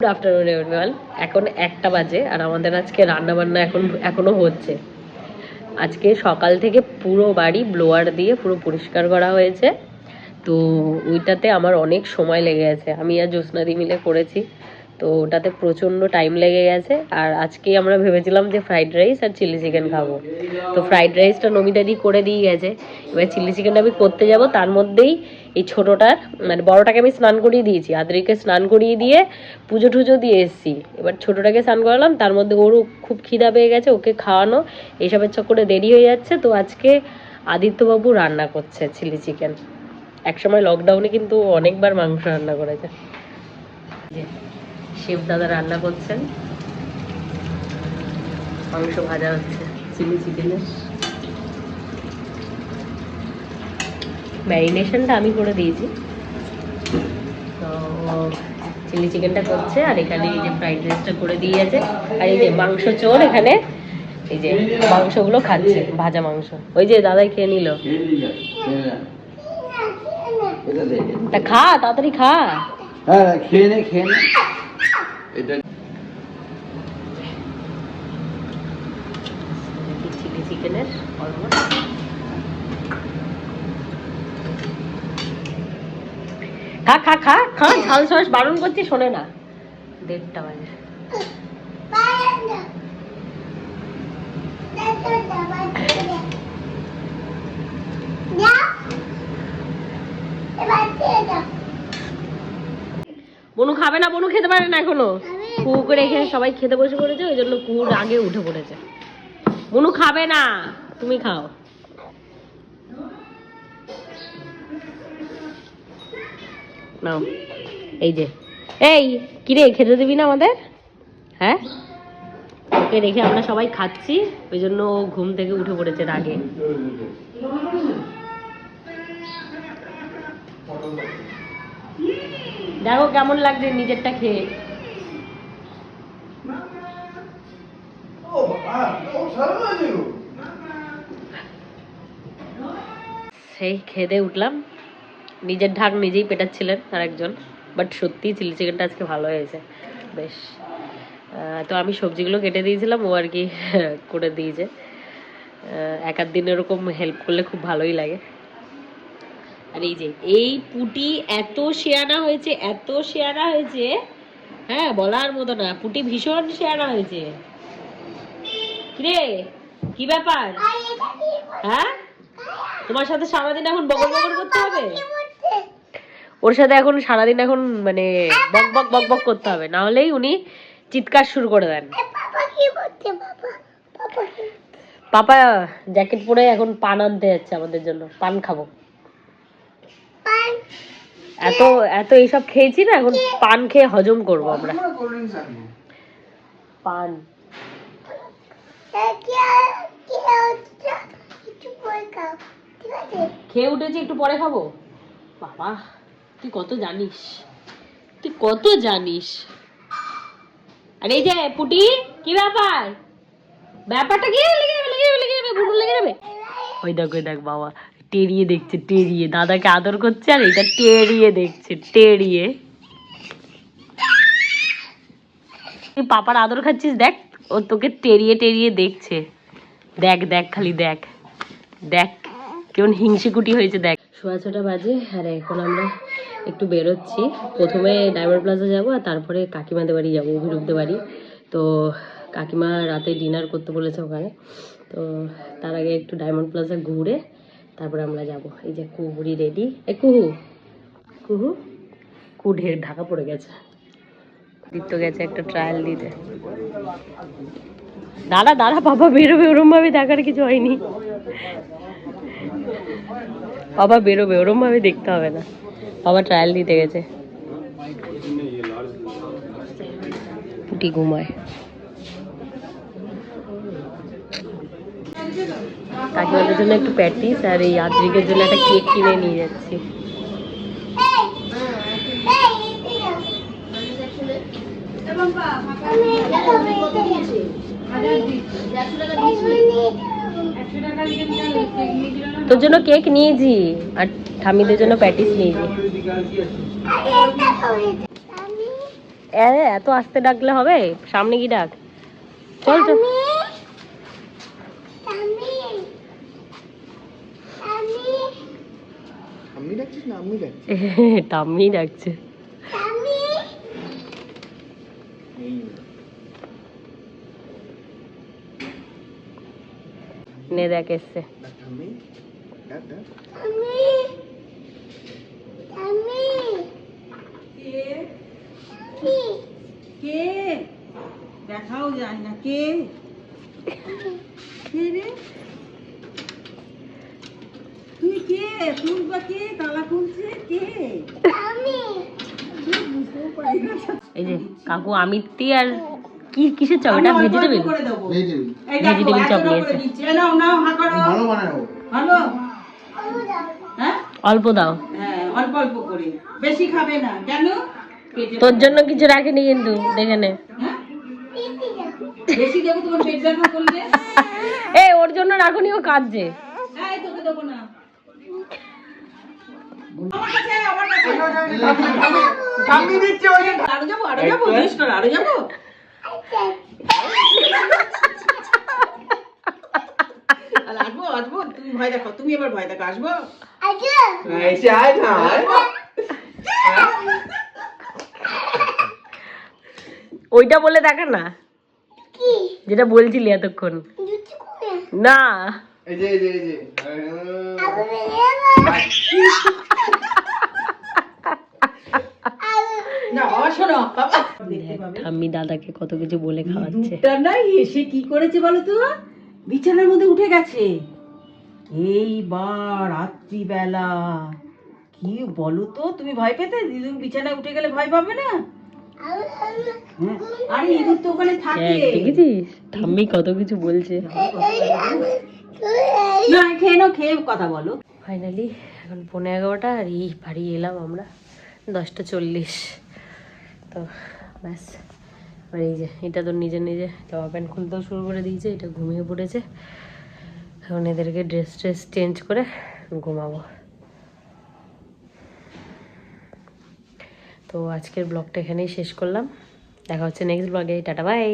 Good afternoon everyone এখন একটা বাজে আর আমাদের আজকে রান্না বান্না এখন, এখনও হচ্ছে। আজকে সকাল থেকে পুরো বাড়ি ব্লোয়ার দিয়ে পুরো পরিষ্কার করা হয়েছে। তো ওইটাতে আমার অনেক সময় লেগে গেছে। আমি আর জ্যোৎস্নাদি মিলে করেছি। তো ওটাতে প্রচণ্ড টাইম লেগে গেছে। আর আজকেই আমরা ভেবেছিলাম যে ফ্রাইড রাইস আর চিলি চিকেন খাব। তো ফ্রাইড রাইসটা নমিতাদি করে দিয়ে গেছে। এবার চিলি চিকেনটা আমি করতে যাব। তার মধ্যেই এই ছোটোটার মানে বড়টাকে আমি স্নান করিয়ে দিয়েছি, আদ্রিকে স্নান করিয়ে দিয়ে পুজো টুজো দিয়ে এসেছি। এবার ছোটোটাকে স্নান করালাম, তার মধ্যে ওরও খুব খিদা পেয়ে গেছে, ওকে খাওয়ানো। এইসবের চক্করে দেরি হয়ে যাচ্ছে, তো আজকে আদিত্যবাবু রান্না করছে চিলি চিকেন। একসময় লকডাউনে কিন্তু অনেকবার মাংস রান্না করেছে। শেফ দাদা রান্না করছেন। মাংস ভাজা হচ্ছে, চিলি চিকেনের। ম্যারিনেশনটা আমি করে দিয়েছি। তো চিলি চিকেনটা করছে আর এখানে এই যে ফ্রাইড রাইসটা করে দিয়ে আছে আর এই যে মাংস চোর এখানে এই যে মাংসগুলো খাচ্ছে ভাজা মাংস। ওই যে দাদাই খেয়ে নিল। তা খা তাড়াতাড়ি খা। হ্যাঁ খেয়ে নে খেয়ে নে। এটা চিলি চিকেনের অলমোস্ট খা খা খা খা ঝাল সস বারণ করছি শোনে না। দেড়টা বাজে। বনু খাবে না বনু খেতে পারে না এখনও। কুকুর এখানে সবাই খেতে বসে পড়েছে ওই জন্য কুকুর আগে উঠে পড়েছে। বনু খাবে না তুমি খাও। নাও। এই যে। এই, কিরে, খেতে দিবি না আমাদের? হ্যাঁ? ওকে রেখে আমরা সবাই খাচ্ছি। ওই জন্য ঘুম থেকে উঠে পড়েছে রাগে। দেখো কেমন লাগছে নিজেরটা খেয়ে। সেই খেদে উঠলাম। নিজের ঢাক নিজেই পেটাচ্ছিলেন আর একজন বাট সত্যিই চিলি চিকেনটা আজকে ভালো হয়েছে। বেশ। তো আমি সবজিগুলো কেটে দিয়েছিলাম, ও আর কি করে দিয়েছে। এক আধ দিন এরকম হেল্প করলে খুব ভালোই লাগে। আর এই যে, এই পুটি এত শেয়ানা হয়েছে, এত শেয়ানা হয়েছে হ্যাঁ বলার মতো না, পুটি ভীষণ শেয়ানা হয়েছে। কিরে, কি ব্যাপার? হ্যাঁ? তোমার সাথে সারাদিন এখন বকর বকর করতে হবে? ওর সাথে এখন সারাদিন এখন মানে বক বক বক বক করতে হবে। না হলেই উনি চিৎকার শুরু করে দেন। পাপা জ্যাকেট পরে এখন পান আনতে যাচ্ছে আমাদের জন্য। পান খাব। এত এত এইসব খেয়েছি না এখন পান খেয়ে হজম করব আমরা। পান খেয়ে উঠেছি একটু পরে খাব। বাবা। তুই কত জানিস? তুই কত জানিস? আর এই যে পুটি কি ব্যাপার? ব্যাপারটা কি লেগে যাবে লেগে যাবে লেগে যাবে লেগে যাবে? ওই দেখ ওই দেখ বাবা টেরিয়ে দেখছে টেরিয়ে। দাদাকে আদর করছে আর এটা টেরিয়ে দেখছে টেরিয়ে। তুই পাপার আদর খাচ্ছিস দেখ ও তোকে টেরিয়ে টেরিয়ে দেখছে। দেখ দেখ খালি দেখ। দেখ কেমন হিংসিকুটি হয়েছে দেখ। সোয়া ছটা বাজে আর এখন আমরা একটু বেরোচ্ছি। প্রথমে ডায়মন্ড প্লাজা যাব আর তারপরে কাকিমাদের বাড়ি যাব, অভিরূপদের বাড়ি। তো কাকিমা রাতে ডিনার করতে বলেছে ওখানে। তো তার আগে একটু ডায়মন্ড প্লাজা ঘুরে তারপরে আমরা যাব। এই যে কুহুরি রেডি। এ কুহু। কুহু? কু ঢের ঢাকা পড়ে গেছে। দীপ্ত গেছে একটা ট্রায়াল দিতে। দাঁড়া দাঁড়া, বাবা বেরোবে ওরম ভাবে দেখার কিছু হয়নি। বাবা বেরোবে ওরম ভাবে দেখতে হবে না। বাবা ট্রায়াল দিতে গেছে পুটি ঘুমায় কাকিমাদের জন্য একটু প্যাটিস আর এই আদ্রিকের জন্য একটা কেক কিনে নিয়ে যাচ্ছি তোর জন্য কেক নিয়েছি আর ঠামিদের জন্য প্যাটিস নিয়েছি। এত আস্তে ডাকলে হবে? সামনে কি ডাক? চল চল আমি ডাকছিস না আমি ডাকছি। টাম্মি ডাকছে। নে দেখ এসছে। কে? দেখাও যায় না কে? কে রে? তুই কে? তুই কে? তালা খুলছে? কে। এই যে কাকু আমিত্তি আর কি কিসের চপ এটা ভেজিটেবল Vegetable. চপ নিয়েছে। ভালো বানাবো। ভালো? হ্যাঁ? অল্প দাও। হ্যাঁ, অল্প অল্প করে। বেশি খাবে না। কেন? তোর জন্য কিছু রাখিনি কিন্তু দেখে নে। হ্যাঁ? বেশি দেবো তোমার পেট ব্যথা করলে এ ওর জন্য রাখুনি ও কাঁদছে। এই তোকে দেবো না। আমার কাছে আমার কাছে। আমি দিচ্ছি ওই যে আরও যাব আরও যাব আরও যাব? আসব আসব। তুমি ভয় দেখো তুমি এবার ভয় দেখো আসব? এসে আয় না ওইটা বলে দেখা না? যেটা বলছিলি এতক্ষণ। না। এই যে এই যে এই যে। বাবা। ঠাম্মি দাদাকে কত কিছু বলে খাওয়াচ্ছে। এসে কি করেছে বলো তো? বিছানার মধ্যে উঠে গেছে। এইবার রাত্রিবেলা। কি বলো তো? তুমি ভয় পেতে? দিদুর বিছানায় উঠে গেলে ভয় পাবে না? হ্যাঁ, আরে ইঁদুর তো ওখানে থাকে। দেখেছিস? ঠাম্মি কত কিছু বলছে। না খেয়ে নাও খেয়ে কথা বলো। ফাইনালি এখন পনেরো এগারোটা আর এই বাড়ি এলাম আমরা। দশটা চল্লিশ। তো ব্যাস আর এই যে, এটা তো নিজে নিজে জামা প্যান্ট খুলতেও শুরু করে দিয়েছে, এটা ঘুমিয়ে পড়েছে। এখন এদেরকে ড্রেস ট্রেস চেঞ্জ করে ঘুমাবো। তো আজকের ব্লগটা এখানেই শেষ করলাম। দেখা হচ্ছে নেক্সট ব্লগে টাটা বাই